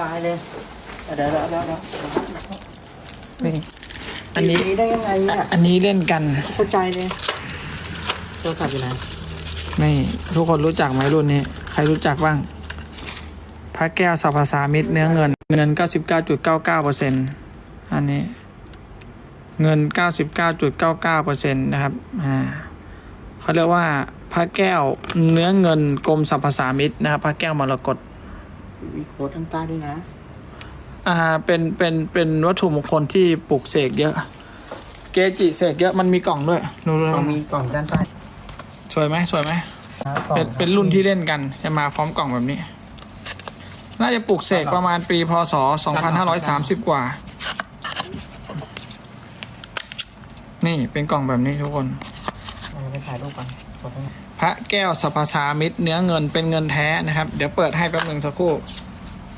กายเลยเดี๋ยวเดี๋ยวเดี๋ยวเดี๋ยวนี่อันนี้สีได้ยังไงเนี่ยอันนี้เล่นกัน เข้าใจเลยโทรศัพท์อยู่ไหนไม่ทุกคนรู้จักไหมรุ่นนี้ ใครรู้จักบ้าง พระแก้วสัพพสามิตรเนื้อเงิน เงิน 99.99%อันนี้ เงิน 99.99%นะครับ อ่าเขาเรียกว่าพระแก้วเนื้อเงินกรมสรรพสามิตนะครับ พระแก้วมรกต มีโค้ดทางใต้ด้วยนะ อ่า เป็นเป็นเป็นวัตถุมงคลที่ปลูกเสกเยอะ เกจิเสกเยอะมันมีกล่องด้วยดูเลยต้องมีกล่องด้านใต้สวยไหมสวยไหมกล่องเป็นเป็นรุ่นที่เล่นกันจะมาพร้อมกล่องแบบนี้ น่าจะปลูกเสกประมาณปีพศ 2530 กว่า นี่เป็นกล่องแบบนี้ทุกคนเราไปถ่ายรูปกันกดให้ พระแก้วสัพสามิตร เนื้อเงินเป็นเงินแท้นะครับ เดี๋ยวเปิดให้แป๊บหนึ่งสักครู่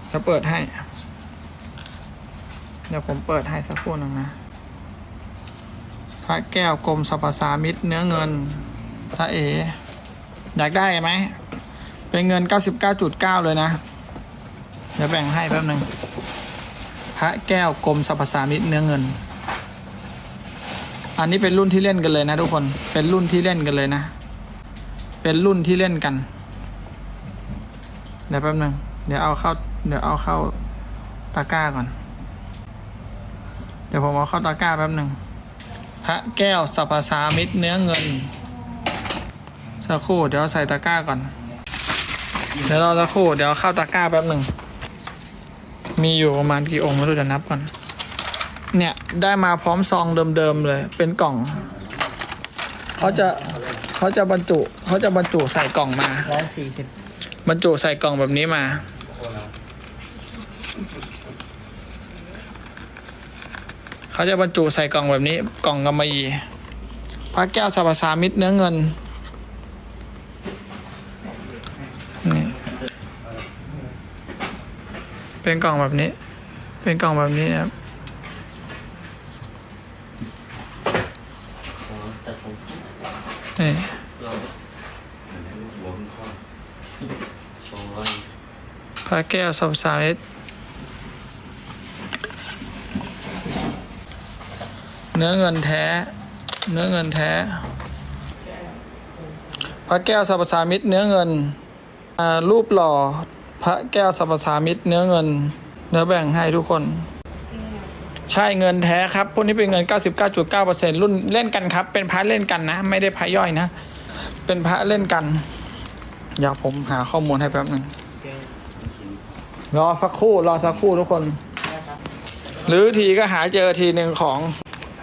เดี๋ยวเปิดให้ เดี๋ยวผมเปิดให้สักครู่หนึ่งนะ พระแก้วกรมสรรพสามิตร เนื้อเงิน พระเอ อยากได้ไหม เป็นเงิน 99.9 เลยนะ เดี๋ยวแบ่งให้แป๊บหนึ่งพระแก้วกรมสรรพสามิตร เนื้อเงิน อันนี้เป็นรุ่นที่เล่นกันเลยนะทุกคน เป็นรุ่นที่เล่นกันเลยนะ เป็นรุ่นที่เล่นกัน เดี๋ยวแป๊บนึง เดี๋ยวเอาเข้า เดี๋ยวเอาเข้าตะกร้าก่อน เดี๋ยวผมเอาเข้าตะกร้าแป๊บนึง พระแก้วสัพสามิตรเนื้อเงิน สักครู่ เดี๋ยวใส่ตะกร้าก่อน เดี๋ยวรอสักครู่ เดี๋ยวเข้าตะกร้าแป๊บนึง มีอยู่ประมาณกี่องค์ไม่รู้จะนับก่อน เนี่ยได้มาพร้อมซองเดิมๆเลย เป็นกล่อง เขาจะ เขาจะบรรจุเขาจะบรรจุใส่กล่องมา ร้อยสี่สิบบรรจุใส่กล่องแบบนี้มา เขาจะบรรจุใส่กล่องแบบนี้ กล่องกำมะหยี่พระแก้วสรรพสามิตรเนื้อเงินนี่เป็นกล่องแบบนี้ เป็นกล่องแบบนี้นะครับ นี่ พระแก้วสับสามิตรเนื้อเงินแท้ เนื้อเงินแท้พระแก้วสัพสามิตรเนื้อเงินรูปหล่อพระแก้วสัพสามิตรเนื้อเงิน เนื้อแบ่งให้ทุกคน ใช่เงินแท้ครับพวกนี้เป็นเงิน 99.9%รุ่นเล่นกันครับ เป็นพระเล่นกันนะ ไม่ได้พระย่อยนะ เป็นพระเล่นกันเดี๋ยวผมหาข้อมูลให้แป๊บหนึ่ง รอสักครู่รอสักครู่ทุกคน หรือทีก็หาเจอทีหนึ่งของ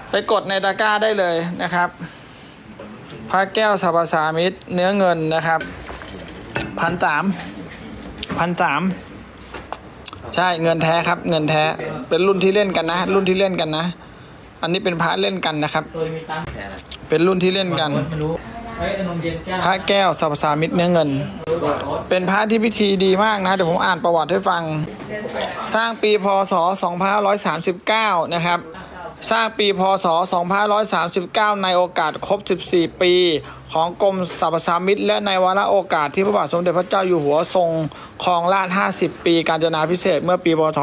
ไปกดในตะกร้าได้เลยนะครับพระแก้วสัพสามิตรเนื้อเงินนะครับพันสามพันสามใช่เงินแท้ครับ เงินแท้ เป็นรุ่นที่เล่นกันนะ รุ่นที่เล่นกันนะ อันนี้เป็นพระเล่นกันนะครับโดยมีตั้งแต่เป็นรุ่นที่เล่นกันไม่รู้เฮ้ยนมเย็นแก้วพระแก้วสัพสามิตรเนื้อเงิน เป็นพระที่พิธีดีมากนะ เดี๋ยวผมอ่านประวัติให้ฟัง สร้างปีพศ 2539 นะครับ สร้างปีพศ 2539 ในโอกาสครบ 14 ปีของกรมสรรพสามิตและในวาระโอกาสที่พระบาทสมเด็จพระเจ้าอยู่หัวทรงครองราช50 ปีการจนาพิเศษเมื่อปีพศ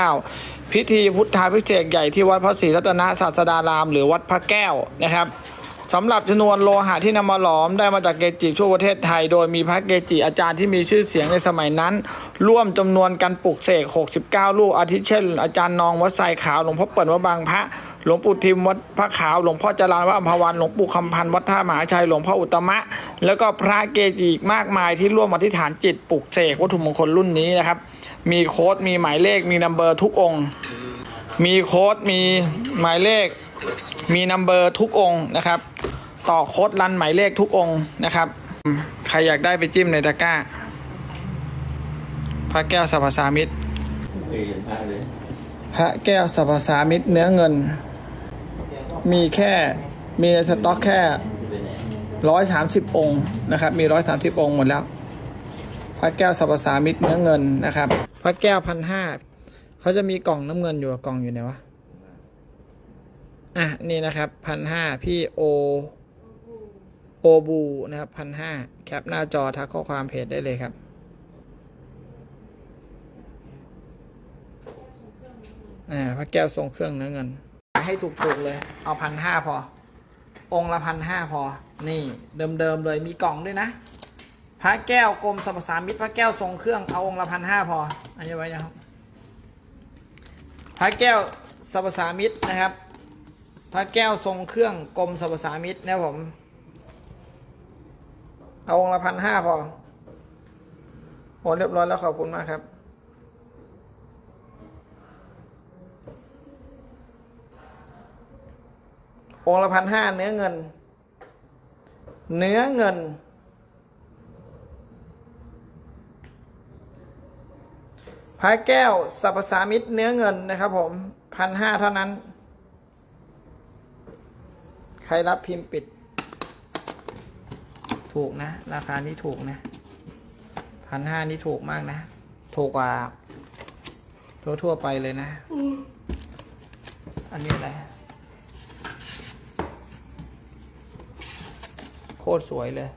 2539 พิธีพุทธาพิเศษใหญ่ที่วัดพระศรีรัตนศาสดาราม หรือวัดพระแก้วนะครับ สำหรับชนวนโลหะที่นำมาหลอมได้มาจากเกจิทั่วประเทศไทย โดยมีพระเกจิอาจารย์ที่มีชื่อเสียงในสมัยนั้น ร่วมจำนวนกันปลุกเสก 69 ลูก อาทิเช่น อาจารย์นองวัดไซขาว หลวงพ่อเปิดวัดบางพระหลวงปู่ทิมวัดพระขาว หลวงพ่อจรานวัดอัมพวัน หลวงปู่คำพันธ์วัดท่ามหาชัย หลวงพ่ออุตตมะ แล้วก็พระเกจิอีกมากมายที่ร่วมอธิษฐานจิตปลุกเสกวัตถุมงคลรุ่นนี้นะครับ มีโค้ด มีหมายเลข มีนัมเบอร์ทุกองค์ มีโค้ด มีหมายเลข มีนัมเบอร์ทุกองค์นะครับ ต่อโค้ดรันหมายเลขทุกองค์นะครับ ใครอยากได้ไปจิ้มในตะกร้า พระแก้วสัพพสามิตรพระแก้วสัพพสามิตรเนื้อเงิน มีแค่มีในสต็อกแค่ร้อยสามสิบองค์นะครับ มีร้อยสามสิบองค์หมดแล้ว พระแก้วสัพพสามิตรเนื้อเงินนะครับ พระแก้วพันห้าเขาจะมีกล่องน้ำเงินอยู่กล่องอยู่ไหนวะ อะนี่นะครับพันห้าพี่โอโอบูนะครับพันห้าแคปหน้าจอทักข้อความเพจได้เลยครับ อ่าพระแก้วทรงเครื่องเนื้อเงิน ให้ถูกๆเลย เอาพันห้าพอ องละพันห้าพอ นี่เดิมๆเลยมีกล่องด้วยนะ พระแก้วกรมสรรพสามิตรพระแก้วทรงเครื่องเอาองละพันห้าพอ อันนี้ไว้นะครับ พระแก้วสรรพสามิตรนะครับ พระแก้วทรงเครื่องกรมสรรพสามิตนะครับผม เอาองละพันห้าพอโอ้เรียบร้อยแล้วขอบคุณมากครับ องละพันห้าเนื้อเงิน เนื้อเงิน พระแก้วสรรพสามิตเนื้อเงินนะครับผมพันห้าเท่านั้น ครรับพิมพ์ปิด ถูกนะ ราคานี้ถูกนะพันห้านี้ถูกมากนะ ถูกกว่าทั่วทั่วไปเลยนะ อันนี้อะไร โคตรสวยเลย